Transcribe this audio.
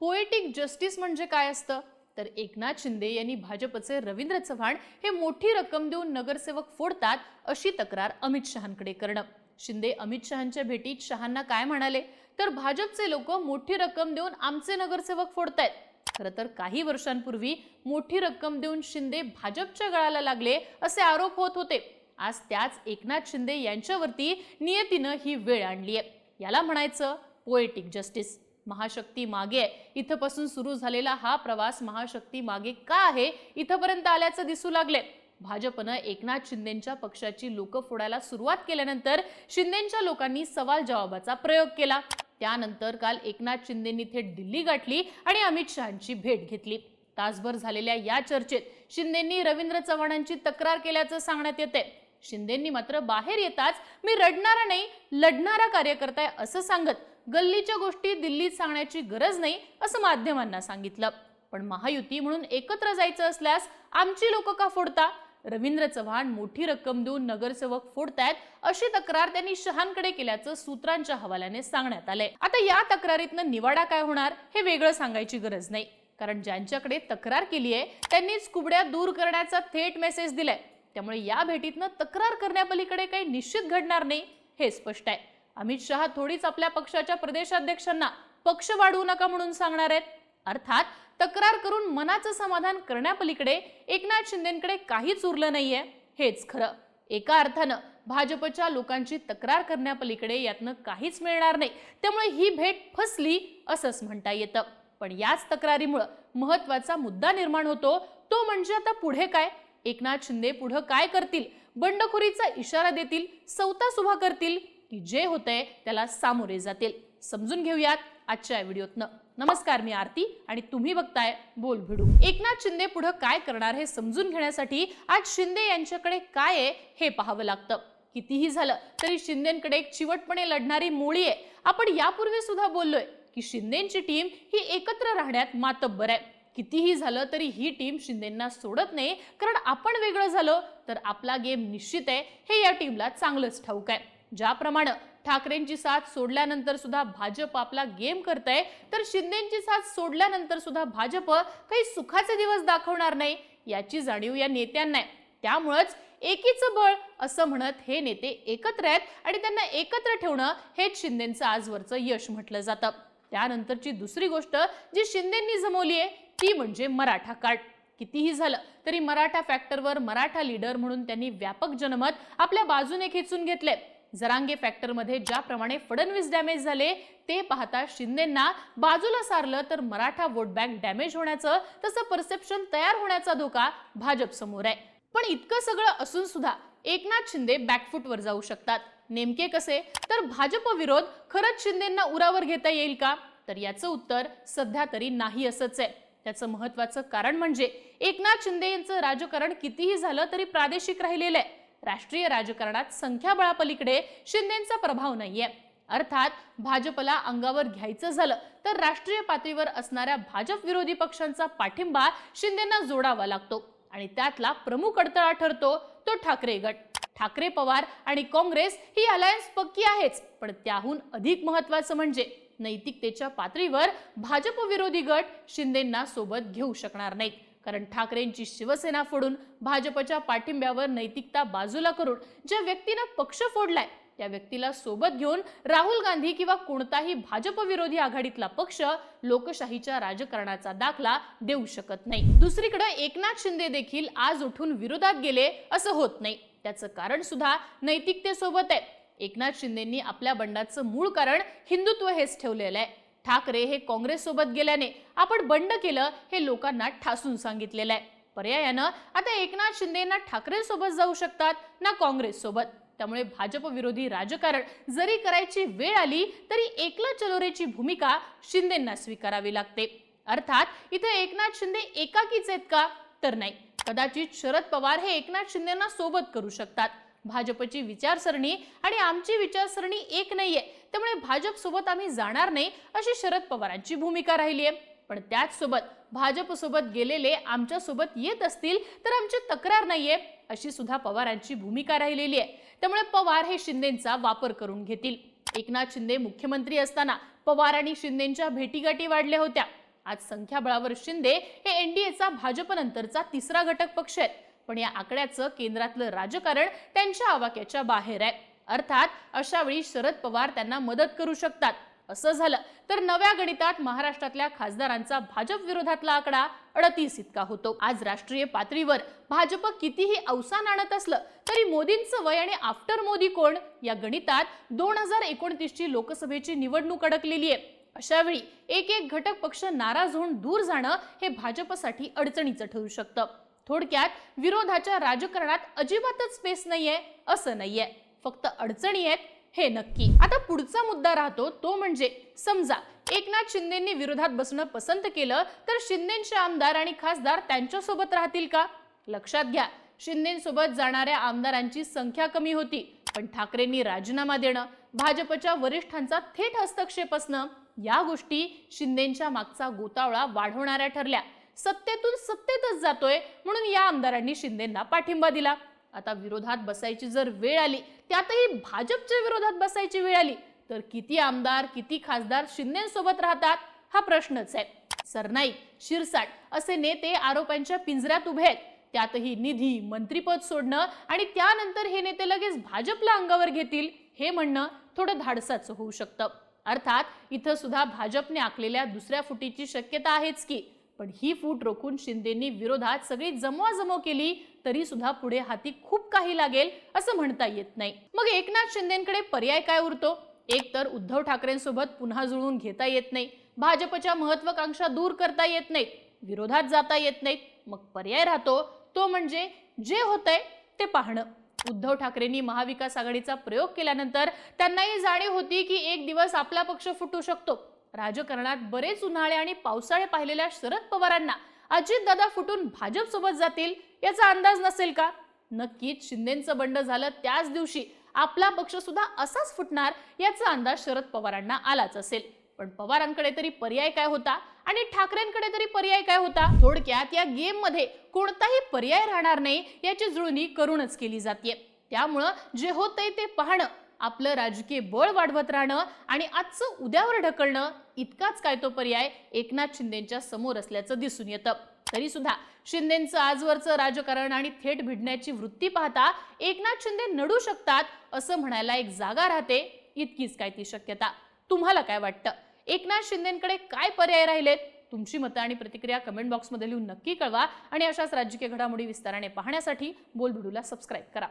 Poetic justice म्हणजे काय असतं? तर एकनाथ शिंदे यांनी भाजपचे रवींद्र चव्हाण हे मोठी रक्कम देऊन नगरसेवक फोडतात अशी तक्रार अमित शहांकडे करणं. शिंदे अमित शहांच्या भेटीत शहांना काय म्हणाले? तर भाजपचे लोक मोठी रक्कम देऊन आमचे नगरसेवक फोडतायत. खरं तर काही वर्षांपूर्वी मोठी रक्कम देऊन शिंदे भाजपच्या गळाला लागले असे आरोप होत होते. आज त्याच एकनाथ शिंदे यांच्यावरती नियतीनं ही वेळ आणली आहे याला म्हणायचं पोएटिक जस्टिस. महाशक्ती मागे आहे. इथंपासून सुरू झालेला हा प्रवास महाशक्ती मागे का आहे? इथंपर्यंत आल्याचं दिसू लागले भाजपनं एकनाथ शिंदेच्या पक्षाची लोक फोडायला सुरुवात केल्यानंतर शिंदेच्या लोकांनी सवाल जवाबाचा प्रयोग केला. त्यानंतर काल एकनाथ शिंदेंनी थेट दिल्ली गाठली आणि अमित शहांची भेट घेतली. तासभर झालेल्या या चर्चेत शिंदेंनी रवींद्र चव्हाणांची तक्रार केल्याचं सांगण्यात येते शिंदेंनी मात्र बाहेर येताच मी रडणारा नाही लढणारा कार्यकर्ता आहे असं सांगत गल्लीच्या गोष्टी दिल्लीत सांगण्याची गरज नाही असं माध्यमांना सांगितलं. पण महायुती म्हणून एकत्र जायचं असल्यास आमची लोक का फोडता? रवींद्र चव्हाण मोठी रक्कम देऊन नगरसेवक फोडतायत अशी तक्रार त्यांनी शहांकडे केल्याचं सूत्रांच्या हवाल्याने सांगण्यात आलंय. आता या तक्रारीतनं निवाडा काय होणार हे वेगळं सांगायची गरज नाही. कारण ज्यांच्याकडे तक्रार केली आहे त्यांनीच कुबड्या दूर करण्याचा थेट मेसेज दिलाय. त्यामुळे या भेटीतनं तक्रार करण्यापलीकडे काही निश्चित घडणार नाही हे स्पष्ट आहे. अमित शहा थोडीच आपल्या पक्षाच्या प्रदेशाध्यक्षांना पक्ष वाढवू नका म्हणून सांगणार आहेत. अर्थात तक्रार करून मनाचं समाधान करण्यापलीकडे एकनाथ शिंदेकडे काहीच उरलं नाहीये. हेच खरं. एका अर्थानं भाजपच्या लोकांची तक्रार करण्यापलीकडे यातनं काहीच मिळणार नाही. त्यामुळे ही भेट फसली असंच म्हणता येतं. पण याच तक्रारीमुळं महत्त्वाचा मुद्दा निर्माण होतो. तो म्हणजे आता पुढे काय? एकनाथ शिंदे पुढं काय करतील? बंडखोरीचा इशारा देतील? सौतास उभा करतील? की जे होतंय त्याला सामोरे जातील. समजून घेऊयात आजच्या व्हिडिओतनं. नमस्कार मी आरती आणि तुम्ही बघताय बोल भिडू. एकनाथ शिंदे पुढे काय करणार हे समजून घेण्यासाठी आज शिंदे यांच्याकडे काय आहे हे पाहावं लागतं. कितीही झालं तरी शिंदेकडे एक चिवटपणे लढणारी मोळी आहे. आपण यापूर्वी सुद्धा बोललोय की शिंदेची टीम ही एकत्र राहण्यात मातब्बर आहे. कितीही झालं तरी ही टीम शिंदेंना सोडत नाही. कारण आपण वेगळं झालं तर आपला गेम निश्चित आहे. हे या टीमला चांगलंच ठाऊक आहे. ज्याप्रमाणे ठाकरेंची साथ सोडल्यानंतर सुद्धा भाजप आपला गेम करतंय तर शिंदेची साथ सोडल्यानंतर सुद्धा भाजप काही सुखाचे दिवस दाखवणार नाही याची जाणीव या नेत्यांना आहे. त्यामुळंच एकीचं बळ असं म्हणत हे नेते एकत्र आहेत आणि त्यांना एकत्र ठेवणं हेच शिंदेचं आजवरचं यश म्हटलं जातं. त्यानंतरची दुसरी गोष्ट जी शिंदेंनी जमवली आहे ती म्हणजे मराठा कार्ड कितीही झालं तरी मराठा फॅक्टरवर मराठा लीडर म्हणून त्यांनी व्यापक जनमत आपल्या बाजूने खेचून घेतले जरांगे फॅक्टरमध्ये ज्याप्रमाणे फडणवीस डॅमेज झाले ते पाहता शिंदेंना बाजूला सारलं तर मराठा वोट बँक डॅमेज होण्याचं तसं परसेप्शन तयार होण्याचा धोका भाजप समोर आहे. पण इतकं सगळं असून सुद्धा एकनाथ शिंदे बॅकफूटवर जाऊ शकतात. नेमके कसे? तर भाजप विरोध खरंच शिंदेंना उरावर घेता येईल का? तर याचं उत्तर सध्या तरी नाही असंच आहे. त्याचं महत्वाचं कारण म्हणजे एकनाथ शिंदे यांचं राजकारण कितीही झालं तरी प्रादेशिक राहिलेलं आहे. राष्ट्रीय राजकारणात संख्याबळापलीकडे शिंदेचा प्रभाव नाहीये. अर्थात भाजपला अंगावर घ्यायचं झालं तर राष्ट्रीय पातळीवर असणाऱ्या भाजप विरोधी पक्षांचा पाठिंबा शिंदेना जोडावा लागतो. आणि त्यातला प्रमुख अडथळा ठरतो तो ठाकरे गट. ठाकरे पवार आणि काँग्रेस ही अलायन्स पक्की आहेच पण त्याहून अधिक महत्वाचं म्हणजे नैतिकतेच्या पातळीवर भाजप विरोधी गट शिंदेना सोबत घेऊ शकणार नाहीत. कारण ठाकरेंची शिवसेना फोडून भाजपच्या पाठिंब्यावर नैतिकता बाजूला करून ज्या व्यक्तीनं पक्ष फोडलाय त्या व्यक्तीला सोबत घेऊन राहुल गांधी किंवा कोणताही भाजप विरोधी आघाडीतला पक्ष लोकशाहीच्या राजकारणाचा दाखला देऊ शकत नाही. दुसरीकडे एकनाथ शिंदे देखील आज उठून विरोधात गेले असं होत नाही. त्याचं कारण सुद्धा नैतिकतेसोबत आहे. एकनाथ शिंदेंनी आपल्या बंडाचं मूळ कारण हिंदुत्व हेच ठेवलेलं आहे. ठाकरे हे काँग्रेस सोबत गेल्याने आपण बंड केलं हे लोकांना ठासून सांगितलेलं आहे. पर्यायानं आता एकनाथ शिंदे ना ठाकरे सोबत जाऊ शकतात ना काँग्रेस सोबत त्यामुळे भाजप विरोधी राजकारण जरी करायची वेळ आली तरी एकला चलोरेची भूमिका शिंदेंना स्वीकारावी लागते. अर्थात इथे एकनाथ शिंदे एकाकीच आहेत का? तर नाही. कदाचित शरद पवार हे एकनाथ शिंदेना सोबत करू शकतात. भाजपची विचारसरणी आणि आमची विचारसरणी एक नाहीये. त्यामुळे भाजप सोबत आम्ही जाणार नाही अशी शरद पवारांची भूमिका राहिली आहे. पण त्याचसोबत भाजपसोबत भाजप सोबत गेलेले आमच्यासोबत येत असतील तर आमची तक्रार नाहीये अशी सुद्धा पवारांची भूमिका राहिलेली आहे. त्यामुळे पवार हे शिंदेचा वापर करून घेतील. एकनाथ शिंदे मुख्यमंत्री असताना पवार आणि शिंदेच्या भेटीगाठी वाढल्या होत्या. आज संख्याबळावर शिंदे हे एनडीएचा भाजपनंतरचा तिसरा घटक पक्ष आहेत. पण या आकड्याचं केंद्रातलं राजकारण त्यांच्या आवाक्याच्या बाहेर आहे. अर्थात अशा वेळी शरद पवार त्यांना मदत करू शकतात. असं झालं तर नव्या गणितात महाराष्ट्रातल्या खासदारांचा भाजप विरोधातला आकडा अडतीस इतका होतो. आज राष्ट्रीय पातळीवर भाजप कितीही अवसान आणत असलं तरी मोदींचं वय आणि आफ्टर मोदी कोण या गणितात दोन हजार एकोणतीसची लोकसभेची निवडणूक अडकलेली आहे. अशा वेळी एक एक घटक पक्ष नाराज होऊन दूर जाणं हे भाजपसाठी अडचणीचं ठरू शकतं. थोडक्यात विरोधाच्या राजकारणात अजिबातच स्पेस नाहीये असं नाहीये. फक्त अडचणी आहेत हे नक्की. आता पुढचा मुद्दा राहतो तो म्हणजे समजा एकनाथ शिंदेंनी विरोधात बसणं पसंत केलं तर शिंदेचे आमदार आणि खासदार त्यांच्यासोबत राहतील का? लक्षात घ्या शिंदेसोबत जाणाऱ्या आमदारांची संख्या कमी होती पण ठाकरेंनी राजीनामा देणं भाजपच्या वरिष्ठांचा थेट हस्तक्षेप असणं या गोष्टी शिंदेच्या मागचा गोतावळा वाढवणाऱ्या ठरल्या. सत्तेतून सत्तेतच जातोय म्हणून या आमदारांनी शिंदेंना पाठिंबा दिला. आता विरोधात बसायची जर वेळ आली त्यातही भाजपच्या विरोधात बसायची वेळ आली तर किती आमदार किती खासदार शिंदेसोबत राहतात हा प्रश्नच आहे. सरनाईक शिरसाट असे नेते आरोपांच्या पिंजऱ्यात उभे आहेत. त्यातही निधी मंत्रीपद सोडणं आणि त्यानंतर हे नेते लगेच भाजपला अंगावर घेतील हे म्हणणं थोडं धाडसाचं होऊ शकतं. अर्थात इथं सुद्धा भाजपने आखलेल्या दुसऱ्या फुटीची शक्यता आहेच की पण ही फूट रोखून शिंदेंनी विरोधात सगळी जमवाजमव केली तरी सुद्धा पुढे हाती खूप काही लागेल असं म्हणता येत नाही. मग एकनाथ शिंदेकडे पर्याय काय उरतो? एक तर उद्धव ठाकरेंसोबत पुन्हा जुळवून घेता येत नाही. भाजपच्या महत्वाकांक्षा दूर करता येत नाहीत. विरोधात जाता येत नाहीत. मग पर्याय राहतो तो म्हणजे जे होतंय ते पाहणं. उद्धव ठाकरेंनी महाविकास आघाडीचा प्रयोग केल्यानंतर त्यांनाही जाणीव होती की एक दिवस आपला पक्ष फुटू शकतो. राजकारणात बरेच उन्हाळे आणि पावसाळे पाहिलेल्या शरद पवारांना अजितदादा फुटून भाजपसोबत जातील याचा अंदाज नसेल का? नक्कीच शिंदेचं बंड झालं त्याच दिवशी आपला पक्ष सुद्धा असाच फुटणार याचा अंदाज शरद पवारांना आलाच असेल. पण पवारांकडे तरी पर्याय काय होता? आणि ठाकरेंकडे तरी पर्याय काय होता? थोडक्यात या गेममध्ये कोणताही पर्याय राहणार नाही याची जुळणी करूनच केली जाते त्यामुळं जे होतंय ते पाहणं आपलं राजकीय बळ वाढवत राहणं आणि आजचं उद्यावर ढकलणं इतकाच काय तो पर्याय एकनाथ शिंदेच्या समोर असल्याचं दिसून येतं. तरी सुद्धा शिंदेचं आजवरचं राजकारण आणि थेट भिडण्याची वृत्ती पाहता एकनाथ शिंदे नडू शकतात असं म्हणायला एक जागा राहते इतकीच काय ती शक्यता. तुम्हाला काय वाटतं? एकनाथ शिंदेकडे काय पर्याय राहिलेत? तुमची मतं आणि प्रतिक्रिया कमेंट बॉक्समध्ये लिहून नक्की कळवा आणि अशाच राजकीय घडामोडी विस्ताराने पाहण्यासाठी बोलबिडूला सबस्क्राईब करा.